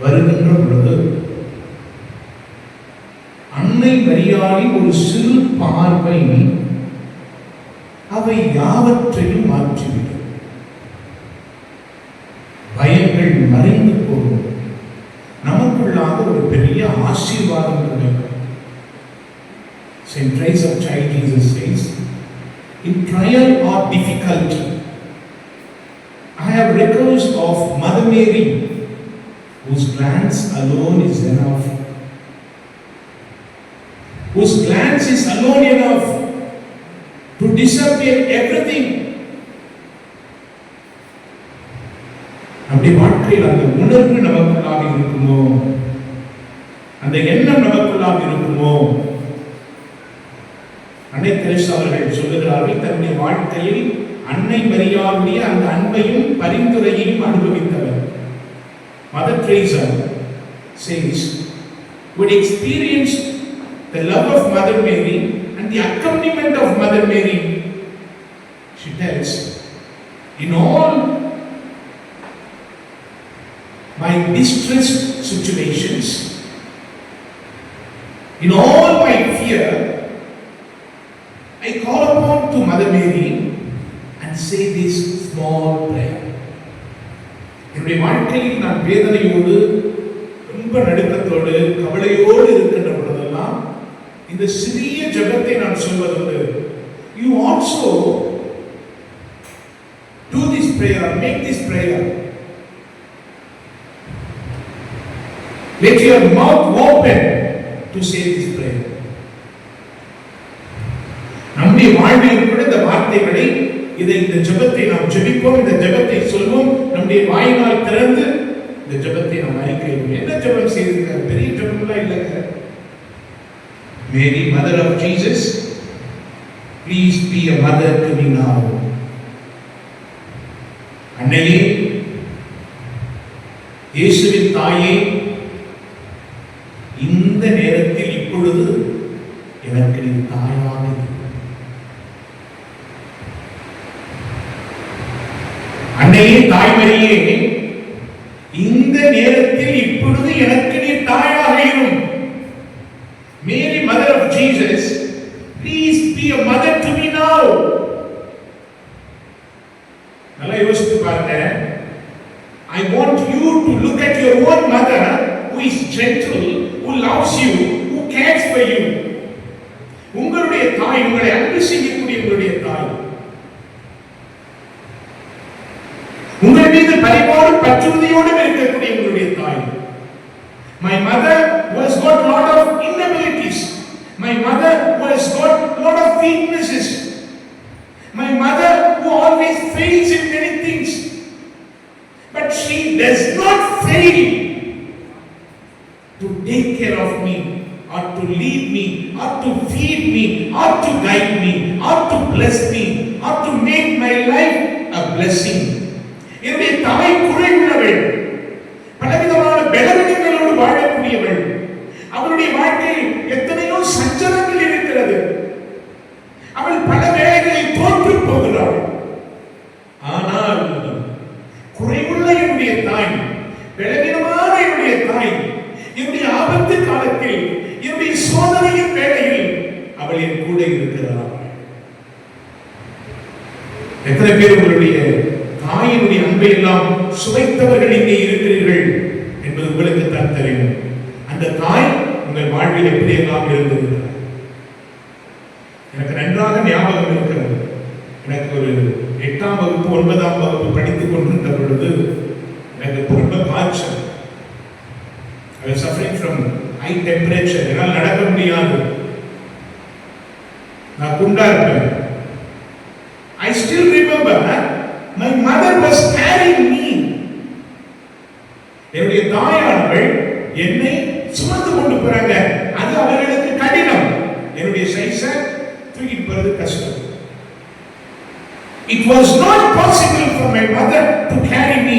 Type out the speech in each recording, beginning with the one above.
வருகின்ற பொழுது அன்னை மரியாதை ஒரு சிறு பார்வை அவை யாவற்றையும் மாற்றிவிடும் பயங்கள் மறைந்து போகும் நமக்குள்ளாக ஒரு பெரிய ஆசீர்வாதம் கிடைக்கும் St. Teresa of Child Jesus says, in trial or difficulty, I have records of Mother Mary, whose glance alone is enough, whose glance is alone enough to disappear everything. அப்படி வாழ்க்கையில் அந்த உணர்வு நமக்குள்ளாக இருக்குமோ அந்த எண்ணம் நமக்குள்ளாக இருக்குமோ அன்னை தெரசா அவர்கள் சொல்லுகிறார்கள் தன்னுடைய வாழ்க்கையில் அன்னை மரியாவுடைய அந்த அன்பையும் பரிந்துரையையும் அனுபவித்தவர் mother Teresa says would experience the love of Mother Mary and the accompaniment of Mother Mary she tells in all my distressed situations in all my fear I call upon to Mother Mary and say this small prayer. என்னுடைய வாழ்க்கையில் நான் வேதனையோடு ரொம்ப நடுக்கத்தோடு கவலையோடு இருக்கின்ற பொழுதெல்லாம் இந்த சிறிய ஜெபத்தை நான் சொல்வதுண்டு you also do this prayer make this prayer. Let your mouth open to say this prayer. நம்முடைய வாழ்வில் கூட இந்த வார்த்தைகளை இதை இந்த ஜெபத்தை நாம் ஜபிப்போம் இந்த ஜெபத்தை சொல்வோம். நம்முடைய வாயினால் திறந்து இந்த ஜெபத்தை நாம் அறிக்கையிடுவோம். என்ன ஜெபம் செய்திருக்காரு? பெரிய எல்லாம் இல்லைங்க. Mary mother of Jesus please be a mother to me now அன்னையே இயேசுவின் தாயே இந்த நேரத்தில் இப்பொழுது எனக்கு நீ தாயாக தாய்மரியே My mother was got lot of inabilities. My mother was got lot of weaknesses. My mother who always fails in many things. But she does not fail to take care of me or to lead me or to feed me or to guide me or to bless me or to make my life a blessing. என்னுடைய தாய் குறைவுள்ளவள் பலவிதமான அவள் என் கூட இருக்கிறார் எத்தனை பேர் உங்களுடைய தாயினுடைய அன்பை எல்லாம் சுவைத்தவர்கள் இங்கே இருக்கிறீர்கள் என்பது உங்களுக்கு தான் தெரியும். அந்த தாய் உங்கள் வாழ்வில் எப்படி எல்லாம் இருந்திருக்கிறார் எனக்கு நன்றாக ஞாபகம் இருக்கிறது. எனக்கு ஒரு எட்டாம் வகுப்பு ஒன்பதாம் வகுப்பு படித்துக் கொண்டிருந்த பொழுது எனக்கு ரொம்ப காய்ச்சல். ஐ was suffering from என்னால் நடக்க முடியாது. குண்டா இருப்பேன் I still remember my mother was carrying me. என்னுடைய தாயானவள் என்னை சுமந்து கொண்டு போறாங்க அது அவர்களுக்கு கடினம் என்னுடைய சைஸ தூக்கிட்டு போறது கஷ்டம் It was not possible for my mother to carry me,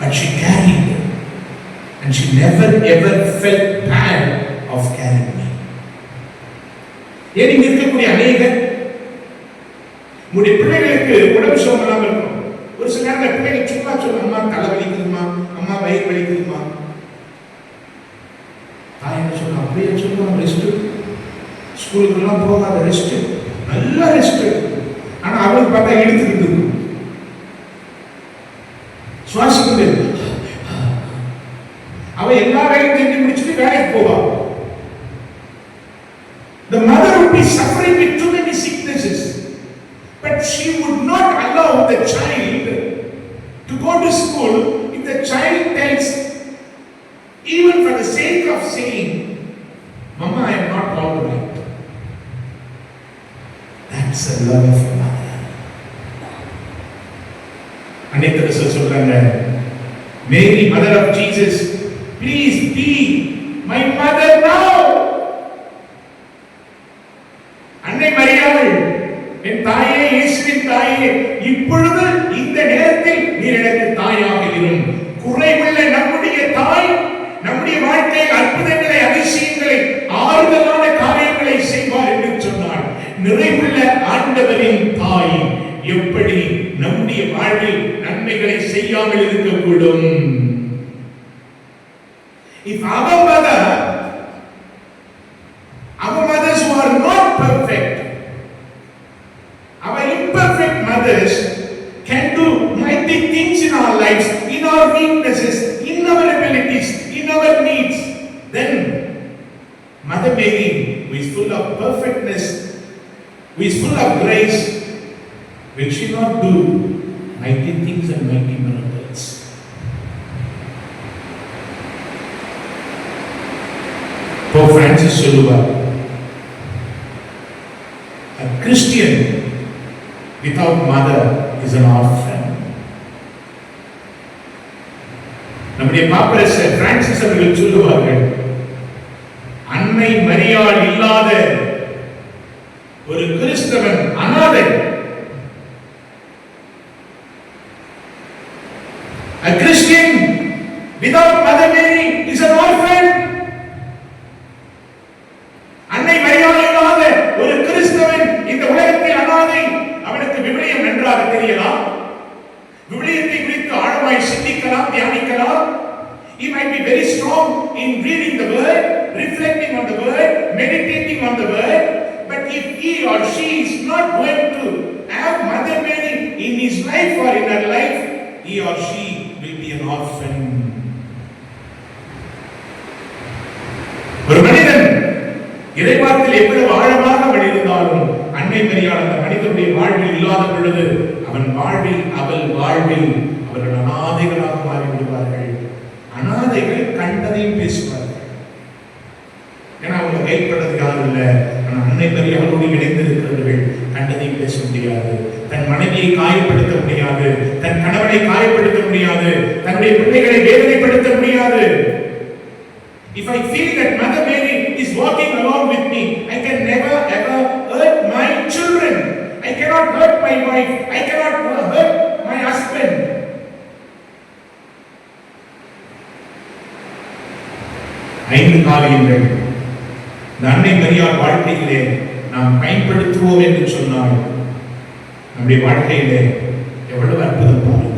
but she carried me. And she never ever felt bad of caring me. ஏன் இருக்கக்கூடிய அநேகர்? உங்களுடைய பிள்ளைகளுக்கு உடம்பு சுகம் இருக்கும். ஒரு சில நேரத்தில் பிள்ளைகள் சும்மா சொல்லும் அம்மா தலை வலிக்குதுமா அம்மா வயிறு வலிக்குதுமா தாய் என்ன சொல்லுங்க அப்படியே சொல்லுவாங்க ரெஸ்ட் ஸ்கூலுக்குலாம் போகாத ரெஸ்ட் நல்ல ரெஸ்ட் ஆனா அவளுக்கு பார்த்தா எடுத்துக்கிட்டு இருக்கும் சுவாசிக்கிட்டு அவன் எல்லா வேலையும் செஞ்சு முடிச்சுட்டு வேலைக்கு போவான் The mother would be suffering with too many sicknesses, but she would not allow the child to go to school if the child tells, even for the sake of saying, Mama, I am not all right. That's the love of a mother. அன்னைக்கு சொல்றாங்க மேரி mother of Jesus வாழ்க்கையில் அற்புதங்களை அதிசயங்களை ஆறுதலான காரியங்களை செய்வார் என்று சொன்னார். நிறைவுள்ள ஆண்டவரின் தாய் எப்படி நம்முடைய வாழ்வில் நன்மைகளை செய்யாமல் இருக்கக்கூடும் If our mother Our mothers who are not perfect, our imperfect mothers can do mighty things in our lives, in our weaknesses, in our abilities, in our needs. Then, Mother Mary, who is full of perfectness, who is full of grace, will she not do mighty things and mighty miracles? Answer சொல்லுவார் A Christian without mother is an orphan. நம்முடைய பாப்பரசர் Francis அவர்கள் சொல்லுவார்கள் அன்னை மரியாள் இல்லாத ஒரு கிறிஸ்தவன் அனாதை A Christian without mother Mary is an orphan. அன்னை மரியாதை இல்லாத ஒரு கிறிஸ்தவன் இந்த உலகத்தில் அனாதை அவனுக்கு விவிலியம் நன்றாக தெரியலாம் விவிலியத்தை குறித்து ஆழமாய் சிந்திக்கலாம் தியானிக்கலாம் He be very strong in reading the word, reflecting on the word, meditating on the word. But if he or she is not going to have Mother Mary in his life or in her life, he or she will be an orphan. ஒரு மனிதன் இறைவாக்கில் எவ்வளவு ஆழமாக அவன் அன்னை பெரியார் அந்த மனிதனுடைய வாழ்வில் இல்லாத பொழுது அவன் வாழ்வில் அவள் வாழ்வில் அவர்கள் அனாதைகளாக மாறிவிடும் அனாதைகள் கண்டதையும் பேசுவார்கள் ஏன்னா அவங்க கைப்பட்டது யாரும் இல்லை ஆனால் அன்னை மரியாளோடு இணைந்திருக்கிறவர்கள் கண்டதையும் பேச முடியாது தன் மனைவியை காயப்படுத்த முடியாது தன் கணவனை காயப்படுத்த முடியாது தன்னுடைய பிள்ளைகளை வேதனைப்படுத்த முடியாது If I feel that Mother Mary is walking along with me, I can never ever hurt my children. I cannot hurt my wife. I cannot hurt my husband. ஐந்து காரியங்கள் நன்மை பெரியார் வாழ்க்கையிலே நாம் பயன்படுத்துவோம் என்று சொன்னால் நம்முடைய வாழ்க்கையிலே எவ்வளவு அற்புதம் பாருங்கள்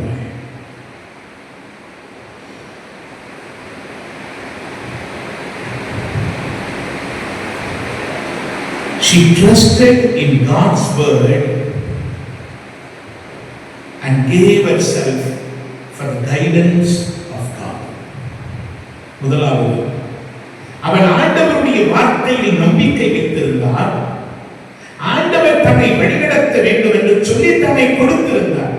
She trusted in God's word and gave herself for the guidance of God. முதலாவது அவள் ஆண்டவருடைய வார்த்தையில் நம்பிக்கை வைத்திருந்தார் ஆண்டவர் தன்னை வழிநடத்த வேண்டும் என்று சொல்லி தன்னை கொடுத்திருந்தார்.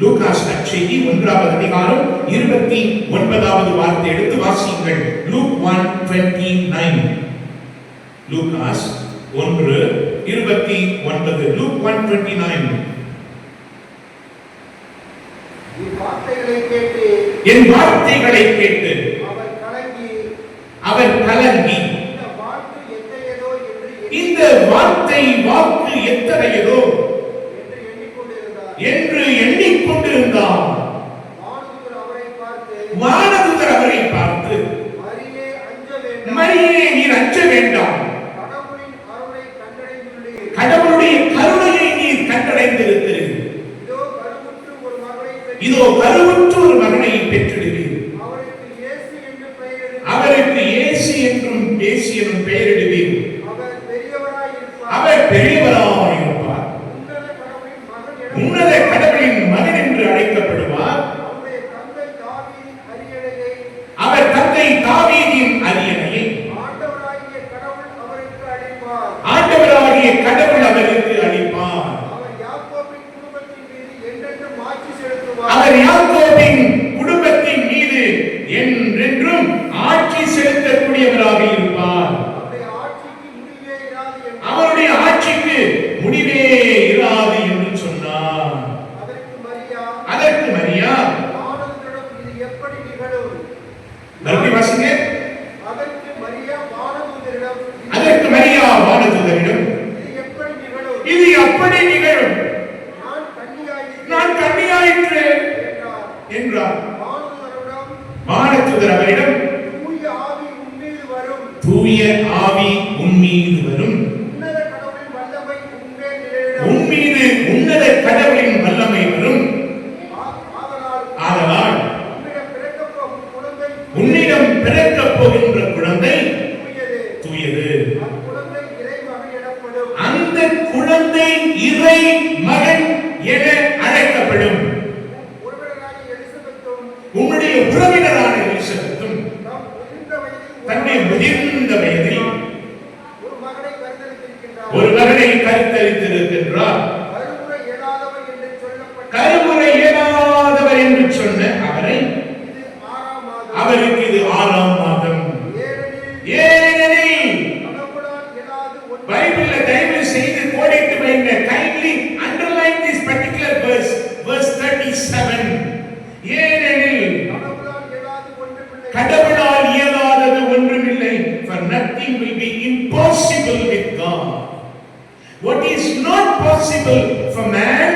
லூகாஸ் நற்செய்தி ஒன்றாவது அதிகாரம் இருபத்தி ஒன்பதாவது வார்த்தை எடுத்து வாசியுங்கள். Luke one twenty nine. Lucas ஒன்று இருபத்தி ஒன்பது. Luke one twenty nine. என் வார்த்தைகளை கேட்டு அவர் கலங்கி இந்த வார்த்தை வாக்கு எத்தகையதோ என்று எண்ணிக்கொண்டிருந்தார் வானதூதர் அவரை பார்த்து மரியே நீர் அஞ்ச குழந்தை possible for man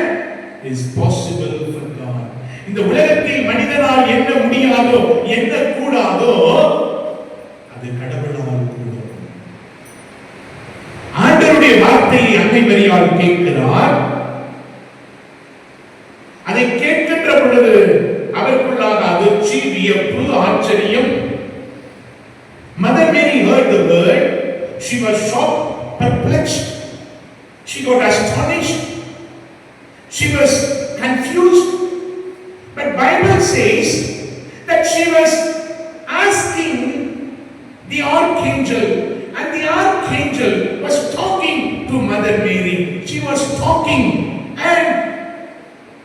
is possible for God. இந்த உலகத்தில் மனிதனால் என்ன முடியாதோ என்ன கூடாதோ அது கடவுளால் கூடும். ஆண்டருடைய வார்த்தையை அன்னை மரியாள் கேட்கிறார் அதை கேட்கின்ற பொழுது அவருக்குள்ளாக அதிர்ச்சி வியப்பு ஆச்சரியம் mother Mary heard the word she was shocked perplexed she got astonished she was confused but bible says that she was asking the angel. and the archangel was talking to mother mary she was talking and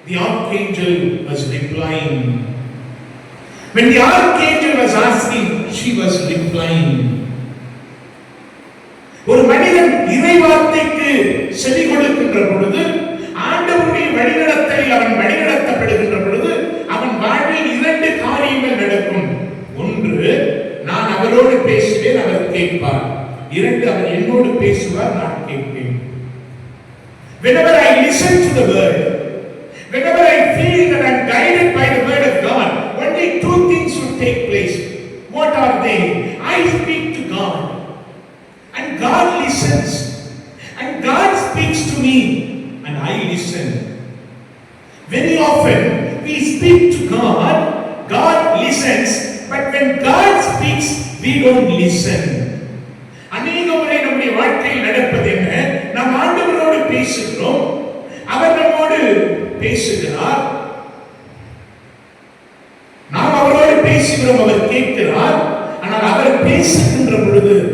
the archangel was replying when the archangel was asking she was replying ஒரு மனிதன் இறை வார்த்தைக்கு செவி கொடுக்கின்ற பொழுது ஆண்டவருடைய வழிநடத்தலில் அவன் வழிநடத்தப்படுகின்ற பொழுது அவன் வாழ்வில் இரண்டு காரியங்கள் நடக்கும் அவரோடு பேசுவேன் அவர் கேட்பார் இரண்டு அவர் என்னோடு பேசுவார் நான் கேட்பேன் whenever I listen to the word whenever I feel that I'm guided by the word of God only two things will take place what are they I speak to God and God listens. And God speaks to me and I listen. Very often we speak to God, God listens, but when God speaks, we don't listen. அநேக முறை நம்முடைய வாழ்க்கையில் நடப்பது என்ன? நாம் ஆண்டவரோடு பேசுகிறோம். அவர் நம்மோடு பேசுகிறார். நாம் அவரோடு பேசுகிறோம் அவர் கேட்கிறார். ஆனால் அவர் பேசுகின்ற பொழுது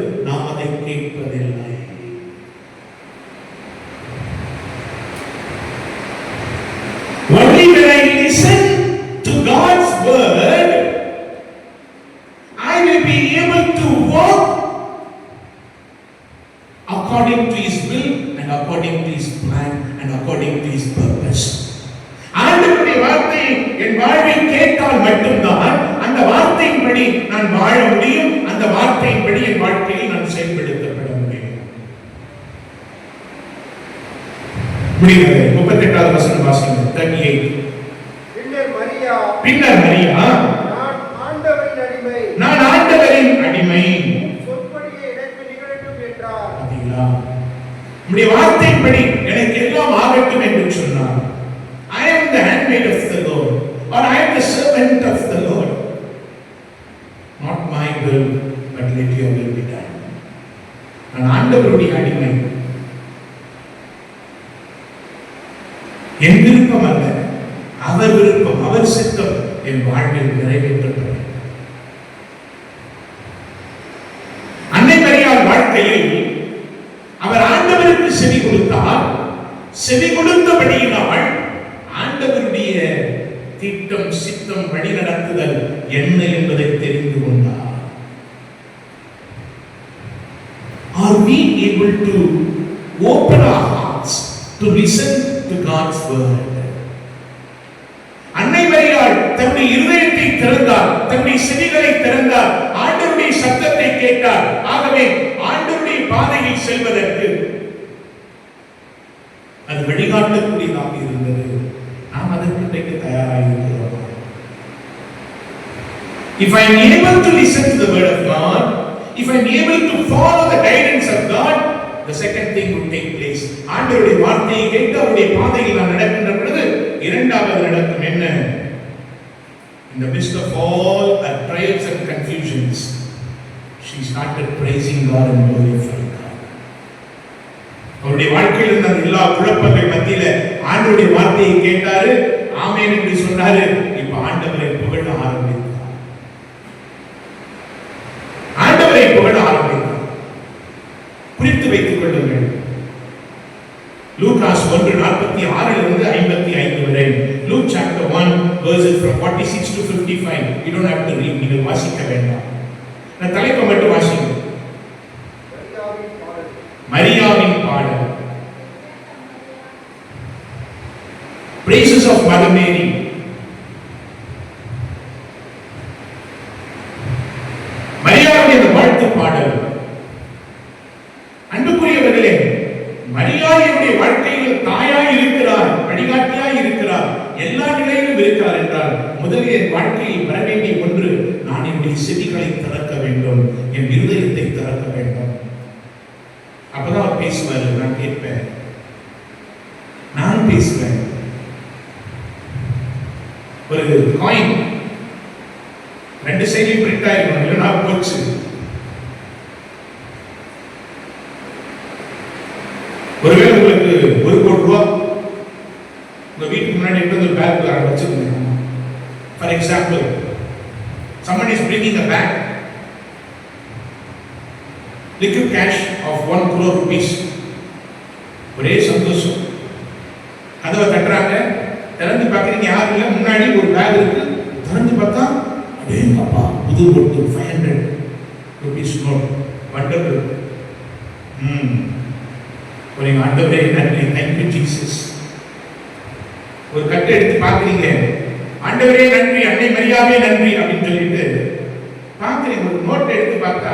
according to His will and according to His plan and according to His purpose. ஆண்டவருடைய வார்த்தையை என் வாழ்வில் கேட்டால் மட்டும்தான் அந்த வார்த்தையின்படி நான் வாழ முடியும். அந்த வார்த்தையின்படி என் வாழ்க்கையில் நான் செயல்படுத்தப்பட முடியும். முடிகிறது முப்பத்தி எட்டாவது வசனம் வாசிங்க தேர்ட்டி எயிட் பின்னர் மரியா. பின்னர் மரியா. நான் ஆண்டவரின் அடிமை. நான் உடைய வார்த்தைப்படி எனக்கு எல்லாம் ஆகட்டும் என்று சொன்னார். I am the handmaid of the Lord or I am the servant of the lord not my will but let your will be done நான் ஆண்டவருடைய அடிமை. என் விருப்பம் அல்ல அவர் விருப்பம் அவர் சித்தம் என் வாழ்வில் நிறைவேற்ற செவி கொடுத்தபடியினால் ஆண்டவருடைய திட்டம் சித்தம் வழி நடத்துதல் என்ன என்பதை தெரிந்து கொண்டார் Are we able to open our hearts to listen to God's word? அன்னை மரியாள் தன்னுடைய இருதயத்தை திறந்தார் தன்னுடைய செவி அது வழிகாட்டக்கூடியதாக இருந்தது நாம் அதற்கு இன்றைக்கு தயாராக இருக்கிறோம் If I am able to listen to the word of God, if I am able to follow the guidance of God, the second thing would take place. ஆண்டவருடைய வார்த்தையை கேட்டு அவருடைய பாதையில் நான் நடக்கின்ற பொழுது இரண்டாவது நடக்கும் என்ன In the midst of all her trials and confusions, she started praising God and glorifying God. அவருடைய வாழ்க்கையில் இருந்த எல்லா குழப்பங்கள் மத்தியில ஆண்டவருடைய வார்த்தையை கேட்டாரு. ஆமேன் என்று சொன்னாரு. இப்ப ஆண்டவரை புகழ ஆரம்பித்தார். ஆண்டவரை புகழ ஆரம்பித்தார். குறித்து வைத்துக் கொள்ளுங்கள் லூகாஸ் ஒன்று நாற்பத்தி ஆறில் இருந்து ஐம்பத்தி ஐந்து வரை. Luke chapter one verses from forty six to fifty five you don't have to read நீங்கள் வாசிக்க வேண்டாம். நான் தலைப்பை மட்டும் வாசிங்க praises of mother mary coin ரெண்டு சைடையும் பிரிண்ட் ஆயிருக்கணும். இல்லைன்னா போச்சு. ஒருவேளை உங்களுக்கு ஒரு கோடி ரூபா உங்க வீட்டுக்கு முன்னாடி எடுத்து வந்து பேக் வச்சிருந்தீங்க for example someone is bringing a bag liquid cash of 1 crore rupees ஒரே சந்தோஷம். கதவை தட்டுறாங்க. திறந்து பார்க்குறீங்க யாரும் இல்லை. முன்னாடி ஒரு பேக் இருக்கு. திறந்து பார்த்தா அடே அப்பா புது note five hundred rupees note wonderful ம். ஒரு ஆண்டவரே நன்றி தேங்க்யூ ஜீசஸ் ஒரு கட்டை எடுத்து பார்க்குறீங்க. ஆண்டவரே நன்றி. அன்னை மரியாவே நன்றி. அப்படின்னு சொல்லிட்டு பார்க்குறீங்க. ஒரு நோட்டை எடுத்து பார்த்தா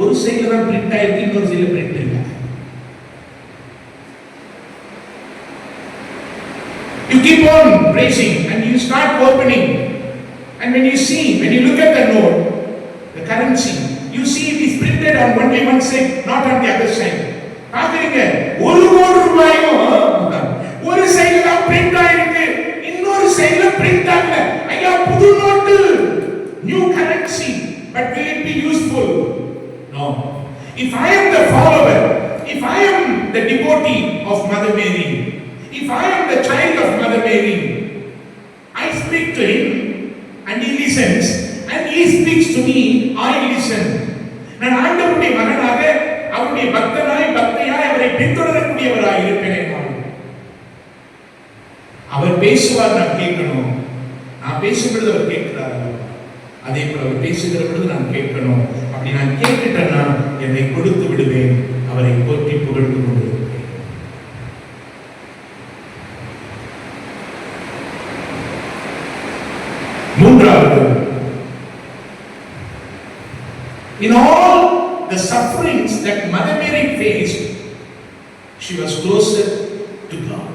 ஒரு சைடில் தான் பிரிண்ட் ஆயிருக்கு இன்னொரு சைடில் print on praising and you start opening. And when you see, when you look at the note, the currency, you see it is printed on only one side, not on the other side. பார்க்குறீங்க ஒரு கோடி ரூபாயும் ஒரு சைடுல தான் print ஆயிருக்கு இன்னொரு சைடுல பிரிண்ட் ஆகல ஐயா புது note new currency but will it be useful no if i am the follower if i am the devotee of mother mary if i am the child of mother mary i speak to him and he listens and he speaks to me i listen. நான் ஆண்டவருடைய மகனாக அவருடைய பக்தனாய் பக்தையாய் அவரை பின்தொடரக்கூடியவராய் இருக்கிறேன் நான் அவர் பேசுவார் நான் கேட்கணும். நான் பேசும் பொழுது அவர் கேட்கிறார்? அதே போல அவர் பேசுகிற பொழுது நான் கேட்கணும். அப்படி நான் கேட்டுட்டேன்னா என்னை கொடுத்து விடுவேன். அவரை போற்றி புகழ்ந்து கொண்டிருப்பேன் மூன்றாவது In all the sufferings that Mother Mary faced, she was closer to God.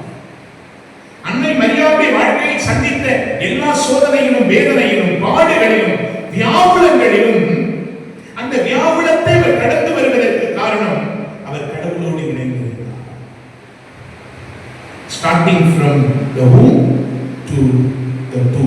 அன்னை மரியாவுடைய வாழ்க்கையில் சந்தித்த எல்லா சோதனையிலும் வேதனையிலும் பாடுகளிலும் வியாபுலங்களிலும் அந்த வியாபுலத்தை அவர் கடந்து வருவதற்கு காரணம் அவர் கடவுளோடு இணைந்திருந்தார் starting from the womb to the two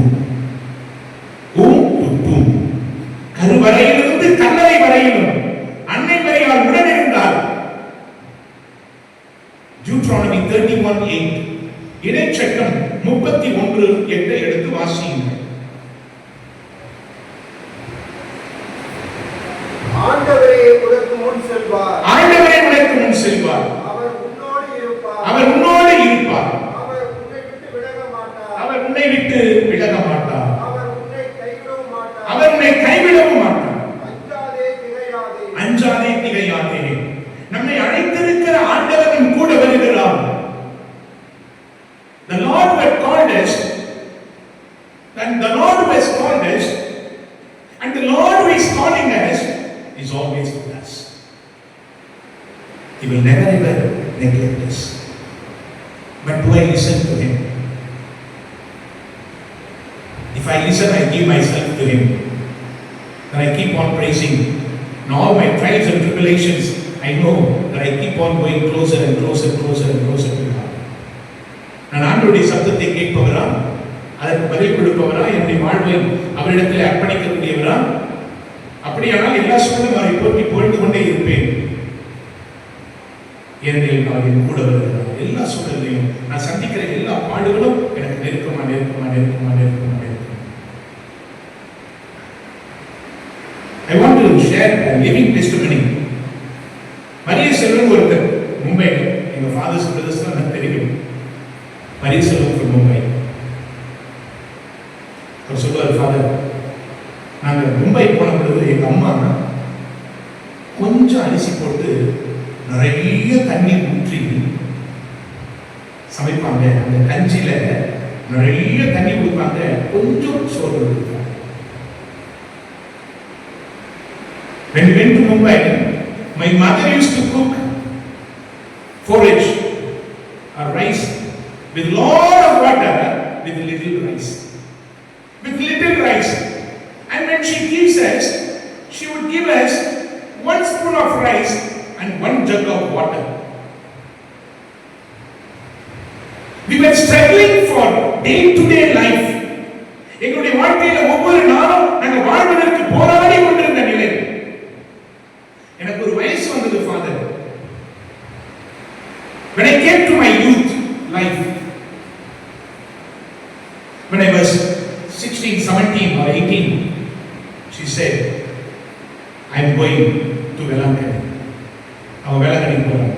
மாட்டார் அவர் உன்னை விட்டு சத்தத்தை கேட்பவரா அதற்கு பதில் கொடுப்பவரா என்னுடைய வாழ்வை அவரிடத்தில் அர்ப்பணிக்கக்கூடியவரா? அப்படியானால் எல்லா சூழலும் அவரை போற்றி புகழ்ந்து கொண்டே இருப்பேன். ஏனெனில் அவர் என் கூட வருகிறார் எல்லா சூழலையும் நான் சந்திக்கிற எல்லா பாடுகளும் எனக்கு நெருக்கமா நெருக்கமா நெருக்கமா நெருக்கமா நெருக்கமா. I want to share living living testimony. மரிய செல்வன் ஒரு நிறைய தண்ணி கொடுப்பாங்க கொஞ்சம் சோறு கொடுப்பாங்க When we went to Mumbai, my mother used to cook porridge or rice with lot of water with little rice. With little rice. And when she gives us, she would give us one spoon of rice and one jug of water. We were struggling day to day life எங்களுடைய வாழ்க்கையில ஒவ்வொரு நாளும் நாங்கள் வாழ்வதற்கு போராடி கொண்டிருந்த நிலை. எனக்கு ஒரு வயசு வந்தது father when i came to my youth life when i was 16 17 or 18 she said i am going to Velangani. அவன் வேளாங்கண்ணி போறாங்க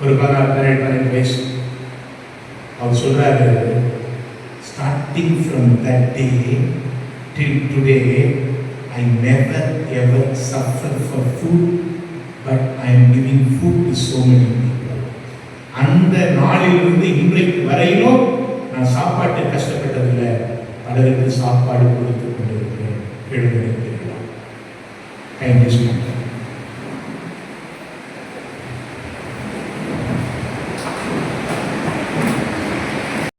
ஒரு பதினாறு பதினெட்டு பதினெட்டு வயசு. அவர் சொல்றாரு starting from that day till today I never ever suffer for food but I am giving food to so many people அந்த நாளிலிருந்து இன்றைக்கு வரையிலும் நான் சாப்பாட்டு கஷ்டப்பட்டதில்லை. பலருக்கு சாப்பாடு கொடுத்து கொண்டிருக்கிறேன். எழுதியிருக்கிறேன். தேங்க்யூ